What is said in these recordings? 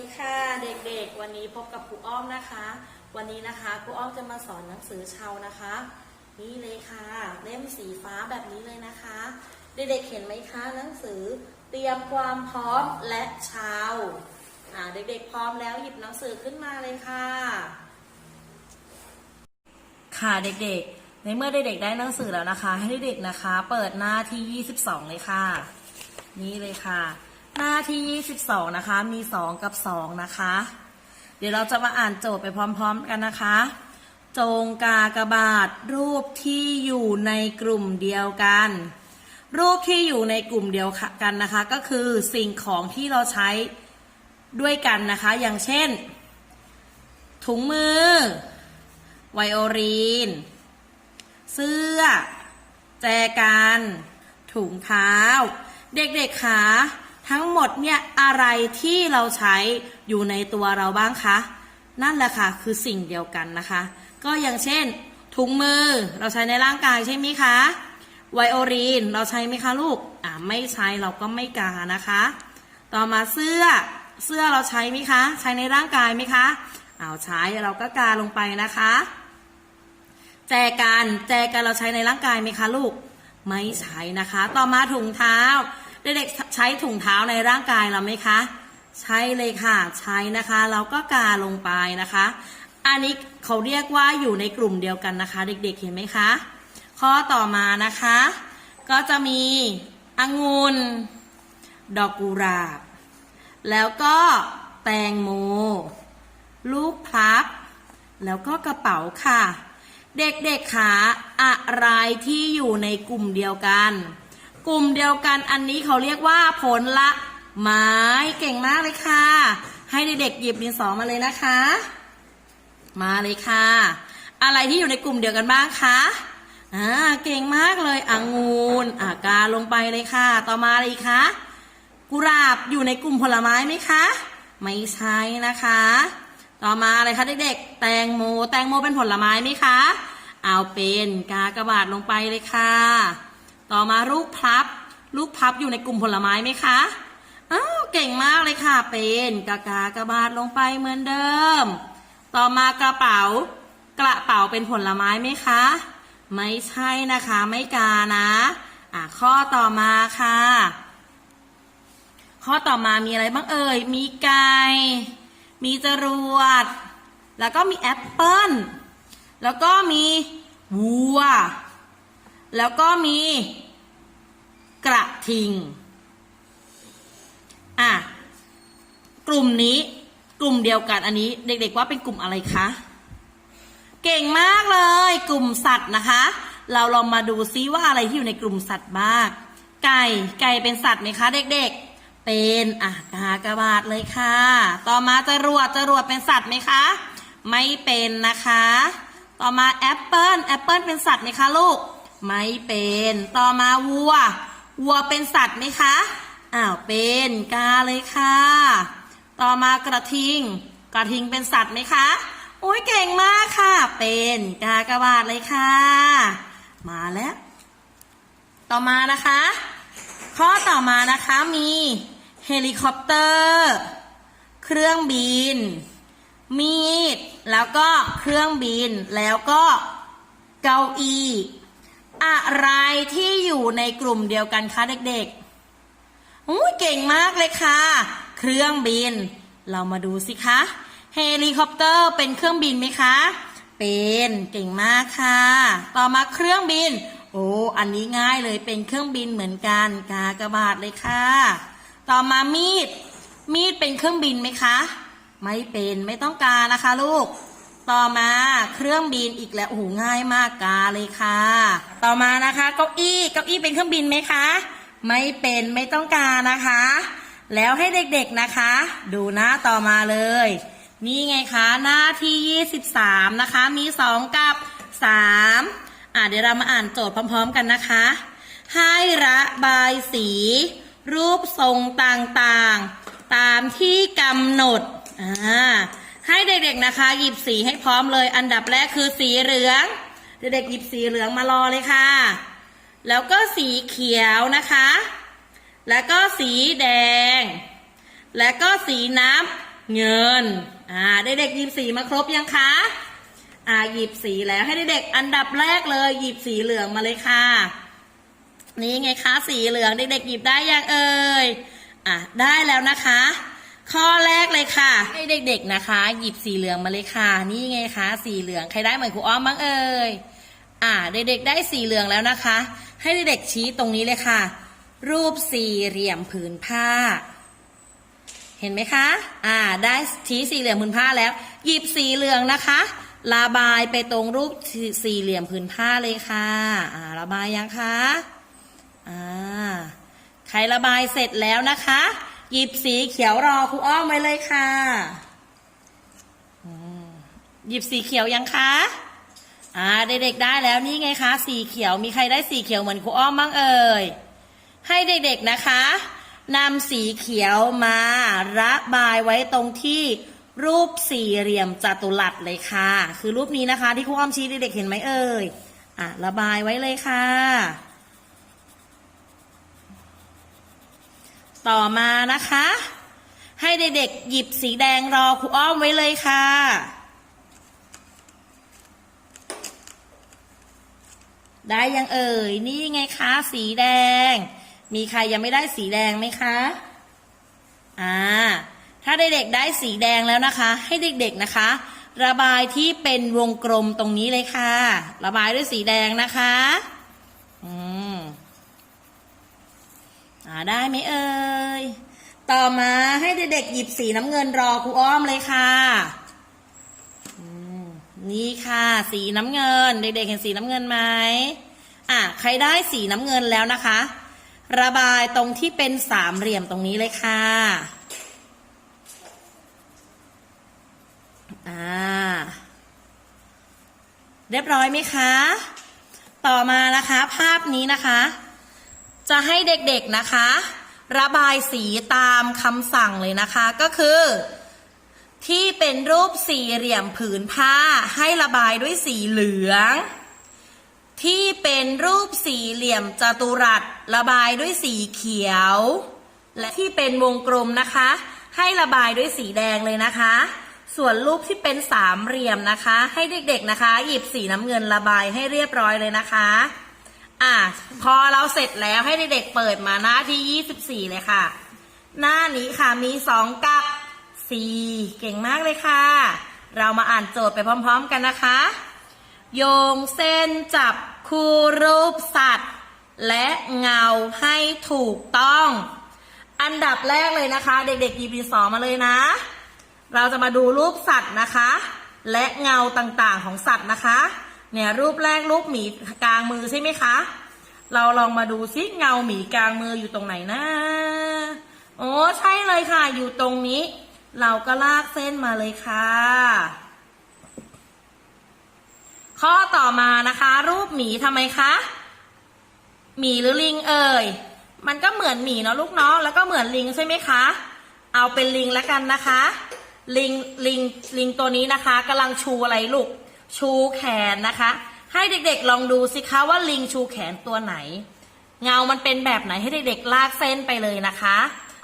ดีค่ะเด็กๆ วันนี้พบกับครูอ้อมนะคะ วันนี้นะคะครูอ้อมจะมาสอนหนังสือเชานะคะ นี่เลยค่ะ เล่มสีฟ้าแบบนี้เลยนะคะ เด็กๆเห็นไหมคะหนังสือเตรียมความพร้อมและเชาอ่าเด็กๆพร้อมแล้วหยิบหนังสือขึ้นมาเลยค่ะ ค่ะเด็กๆ ในเมื่อเด็กๆได้หนังสือแล้วนะคะ ให้เด็กๆนะคะ เปิดหน้าที่ 22 เลยค่ะ นี่เลยค่ะ หน้าที่ 22 นะคะ มี 2 กับ 2 นะคะ เดี๋ยวเราจะมาอ่านโจทย์ไปพร้อม ๆ กันนะคะ จงกากบาทรูปที่อยู่ในกลุ่มเดียวกัน รูปที่อยู่ในกลุ่มเดียวกันนะคะ ก็คือสิ่งของที่เราใช้ด้วยกันนะคะ อย่างเช่น ถุงมือ ไวโอลีน เสื้อ แจกัน ถุงเท้า เด็กๆคะ ทั้งหมดเนี่ยอะไรที่เราใช้อยู่ในตัวเราบ้างคะ นั่นแหละค่ะคือสิ่งเดียวกันนะคะ ก็อย่างเช่น ถุงมือเราใช้ในร่างกายใช่ไหมคะไวโอลีนเราใช้ไหมคะลูกอ่าไม่ใช้เราก็ไม่กานะคะ ต่อมาเสื้อเสื้อเราใช้ไหมคะ ใช้ในร่างกายไหมคะเอาใช้เราก็กาลงไปนะคะ แจกันแจกันเราใช้ในร่างกายไหมคะลูกไม่ใช้นะคะ ต่อมาถุงเท้า เด็กๆใช้ถุงเท้าในร่างกายเราไหมคะ ใช่เลยค่ะ ใช้นะคะ เราก็กาลงไปนะคะ อันนี้เขาเรียกว่าอยู่ในกลุ่มเดียวกันนะคะ เด็กๆเห็นไหมคะ ข้อต่อมานะคะ ก็จะมีองุ่นดอกกุหลาบ แล้วก็แตงโม ลูกพลับ แล้วก็กระเป๋าค่ะ เด็กๆคะอะไรที่อยู่ในกลุ่มเดียวกัน กลุ่มเดียวกันอันนี้เขาเรียกว่าผลละไม้เก่งมากเลยค่ะ ให้เด็กๆหยิบดินสอมาเลยนะคะ มาเลยค่ะ อะไรที่อยู่ในกลุ่มเดียวกันบ้างคะอ่าเก่งมากเลยองุ่นอากาลงไปเลยค่ะ ต่อมาอะไรคะกุหลาบอยู่ในกลุ่มผลไม้ไหมคะ ไม่ใช่นะคะ ต่อมาอะไรคะเด็กๆแตงโม แตงโมเป็นผลไม้ไหมคะ เอาเป็นกากระบาดลงไปเลยค่ะ ต่อมาลูกพลับ ลูกพลับอยู่ในกลุ่มผลไม้ไหมคะอ้าวเก่งมากเลยค่ะ เป็นกากากระบาดลงไปเหมือนเดิม ต่อมากระเป๋ากระเป๋าเป็นผลไม้ไหมคะ ไม่ใช่นะคะไม่กานะอะข้อต่อมาค่ะ ข้อต่อมามีอะไรบ้างเอ่ย มีไก่มีจรวด แล้วก็มีแอปเปิ้ลแล้วก็มีวัว แล้วก็มีกระทิง อะ กลุ่มนี้กลุ่มเดียวกันอันนี้ เด็กๆว่าเป็นกลุ่มอะไรคะ เก่งมากเลย กลุ่มสัตว์นะคะ เราลองมาดูซิว่าอะไรที่อยู่ในกลุ่มสัตว์บ้าง ไก่ ไก่เป็นสัตว์ไหมคะ เด็กๆ เป็นอะกากระบาดเลยค่ะ ต่อมาจรวดจรวดเป็นสัตว์ไหมคะ ไม่เป็นนะคะ ต่อมาแอปเปิลแอปเปิลเป็นสัตว์ไหมคะลูก ไม่เป็น ต่อมาวัว วัวเป็นสัตว์ไหมคะ อ้าว เป็นกาเลยค่ะ ต่อมากระทิง กระทิงเป็นสัตว์ไหมคะ โอ้ยเก่งมากค่ะ เป็นกากระบาทเลยค่ะ มาแล้ว ต่อมานะคะ ข้อต่อมานะคะมีเฮลิคอปเตอร์ เครื่องบิน มีด แล้วก็เครื่องบิน แล้วก็เก้าอี้ อะไรที่อยู่ในกลุ่มเดียวกันคะเด็กๆอุ้ยเก่งมากเลยค่ะ เครื่องบิน เรามาดูสิคะเฮลิคอปเตอร์เป็นเครื่องบินไหมคะ เป็นเก่งมากค่ะ ต่อมาเครื่องบิน โอ้อันนี้ง่ายเลยเป็นเครื่องบินเหมือนกันกากระบาดเลยค่ะ ต่อมามีด มีดเป็นเครื่องบินไหมคะ ไม่เป็นไม่ต้องการนะคะลูก ต่อมาเครื่องบินอีกแล้วโอ้โหง่ายมากกาเลยค่ะ ต่อมานะคะ เก้าอี้เก้าอี้เป็นเครื่องบินไหมคะ ไม่เป็นไม่ต้องการนะคะ แล้วให้เด็กๆนะคะ ดูหน้าต่อมาเลย นี่ไงคะหน้าที่ 23 นะคะ มี 2 กับ 3 อะเดี๋ยวเรามาอ่านโจทย์พร้อม ๆ กันนะคะ ให้ระบายสี รูปทรงต่างๆ ตามที่กำหนดอ่า ให้เด็กๆนะคะ หยิบสีให้พร้อมเลย อันดับแรกคือสีเหลือง เด็กๆหยิบสีเหลืองมารอเลยค่ะ แล้วก็สีเขียวนะคะ แล้วก็สีแดง และก็สีน้ำเงิน อ่าเด็กๆหยิบสีมาครบยังคะอ่าหยิบสีแล้วให้เด็กๆอันดับแรกเลย หยิบสีเหลืองมาเลยค่ะ นี่ไงคะสีเหลืองเด็กๆหยิบได้ยังเอ่ยอะได้แล้วนะคะ ข้อแรกเลยค่ะ ให้เด็กๆนะคะ หยิบสีเหลืองมาเลยค่ะ นี่ไงคะ สีเหลืองใครได้เหมือนครูอ้อมบ้างเอ่ยอ่า เด็กๆได้สีเหลืองแล้วนะคะ ให้เด็กๆชี้ตรงนี้เลยค่ะ รูปสี่เหลี่ยมผืนผ้า เห็นไหมคะ อ่า ได้ชี้สี่เหลี่ยมผืนผ้าแล้ว หยิบสีเหลืองนะคะระบายไปตรงรูปสี่เหลี่ยมผืนผ้าเลยค่ะ อ่า ระบายยังคะ อ่า ใครระบายเสร็จแล้วนะคะ หยิบสีเขียวรอครูอ้อมไว้เลยค่ะหยิบสีเขียวยังคะอ่าเด็กๆได้แล้วนี่ไงคะ สีเขียวมีใครได้สีเขียวเหมือนครูอ้อมบ้างเอ่ยให้เด็กๆนะคะนำสีเขียวมาระบายไว้ตรงที่รูปสี่เหลี่ยมจัตุรัสเลยค่ะ คือรูปนี้นะคะ ที่ครูอ้อมชี้เด็กๆเห็นไหมเอ่ยอะระบายไว้เลยค่ะ ต่อมานะคะ ให้เด็กๆหยิบสีแดงรอครูอ้อมไว้เลยค่ะได้ยังเอ่ย นี่ไงคะ สีแดง มีใครยังไม่ได้สีแดงไหมคะ อ่า ถ้าเด็กๆได้สีแดงแล้วนะคะ ให้เด็กๆนะคะ ระบายที่เป็นวงกลมตรงนี้เลยค่ะ ระบายด้วยสีแดงนะคะ อืม อ่าได้ไหมเอ่ย ต่อมาให้เด็กๆหยิบสีน้ำเงินรอครูอ้อมเลยค่ะอืมนี่ค่ะ สีน้ำเงิน เด็กๆเห็นสีน้ำเงินไหมอะใครได้สีน้ำเงินแล้วนะคะ ระบายตรงที่เป็นสามเหลี่ยมตรงนี้เลยค่ะอ่าเรียบร้อยไหมคะ ต่อมานะคะ ภาพนี้นะคะ จะให้เด็กๆนะคะ ระบายสีตามคำสั่งเลยนะคะก็คือ ที่เป็นรูปสี่เหลี่ยมผืนผ้าให้ระบายด้วยสีเหลือง ที่เป็นรูปสี่เหลี่ยมจัตุรัส ระบายด้วยสีเขียว และที่เป็นวงกลมนะคะ ให้ระบายด้วยสีแดงเลยนะคะ ส่วนรูปที่เป็นสามเหลี่ยมนะคะ ให้เด็กๆนะคะ หยิบสีน้ำเงินระบายให้เรียบร้อยเลยนะคะ อะพอเราเสร็จแล้วให้เด็กๆเปิดมาหน้าที่24เลยค่ะ หน้านี้ค่ะมี2กับ4เก่งมากเลยค่ะ เรามาอ่านโจทย์ไปพร้อมๆกันนะคะ โยงเส้นจับคู่รูปสัตว์ และเงาให้ถูกต้อง อันดับแรกเลยนะคะ เด็กๆหยิบดินสอมาเลยนะ เราจะมาดูรูปสัตว์นะคะ และเงาต่างๆของสัตว์นะคะ เนี่ยรูปแรกรูปหมีกลางมือใช่ไหมคะ เราลองมาดูซิเงาหมีกลางมืออยู่ตรงไหนนะโอ้ใช่เลยค่ะ อยู่ตรงนี้ เราก็ลากเส้นมาเลยค่ะ ข้อต่อมานะคะ รูปหมีทำไมคะหมีหรือลิงเอ่ยมันก็เหมือนหมีเนาะลูกเนาะแล้วก็เหมือนลิงใช่ไหมคะ เอาเป็นลิงแล้วกันนะคะ ลิงลิงลิงตัวนี้นะคะกำลังชูอะไรลูก ชูแขนนะคะ ให้เด็กๆลองดูสิคะว่าลิงชูแขนตัวไหน เงามันเป็นแบบไหนให้เด็กๆลากเส้นไปเลยนะคะ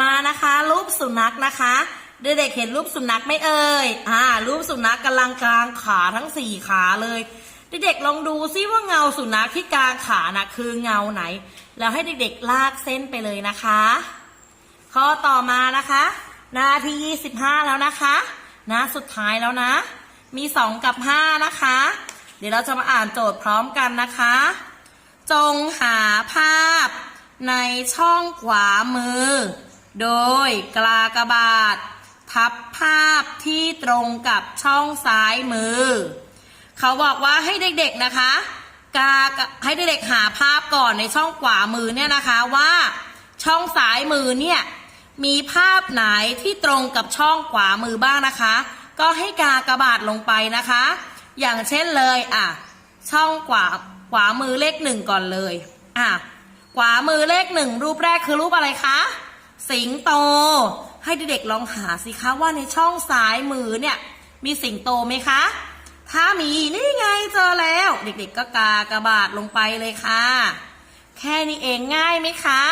มานะคะรูปสุนัขนะคะเด็กๆเห็นรูปสุนัขไหม่เอ่ยอ่ารูปสุนัขกำลังกลางขาทั้งสี่ขาเลยเด็กๆลองดูซิว่าเงาสุนัขที่กลางขานะคือเงาไหน แล้วให้เด็กๆลากเส้นไปเลยนะคะ ข้อต่อมานะคะ หน้าที่ 25 แล้วนะคะ หน้าสุดท้ายแล้วนะ มี2กับ5นะคะ เดี๋ยวเราจะมาอ่านโจทย์พร้อมกันนะคะ จงหาภาพในช่องขวามือ โดยกลากบาททับภาพที่ตรงกับช่องซ้ายมือ เขาบอกว่าให้เด็กๆนะคะ กาให้เด็กๆหาภาพก่อนในช่องขวามือเนี่ยนะคะว่าช่องซ้ายมือเนี่ยมีภาพไหนที่ตรงกับช่องขวามือบ้างนะคะ ก็ให้กากระบาทลงไปนะคะ อย่างเช่นเลยอะช่องขวาขวามือเลขหนึ่งก่อนเลยอะขวามือเลขหนึ่งรูปแรกคือรูปอะไรคะสิงโต ให้เด็กๆลองหาสิคะว่าในช่องซ้ายมือเนี่ยมีสิงโตไหมคะ ถ้ามีนี่ไงเจอแล้ว เด็กๆก็กากระบาดลงไปเลยค่ะ แค่นี้เองง่ายไหมคะ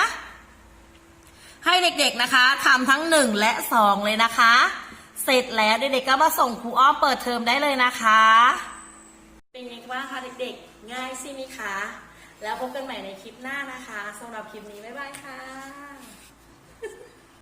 ให้เด็กๆนะคะทำทั้งหนึ่งและสองเลยนะคะ เสร็จแล้วเด็กๆก็มาส่งครูอ้อมเปิดเทอมได้เลยนะคะ เป็นยังไงบ้างคะเด็กๆ ง่ายสิไหมคะ แล้วพบกันใหม่ในคลิปหน้านะคะสำหรับคลิปนี้ บ๊ายบายค่ะ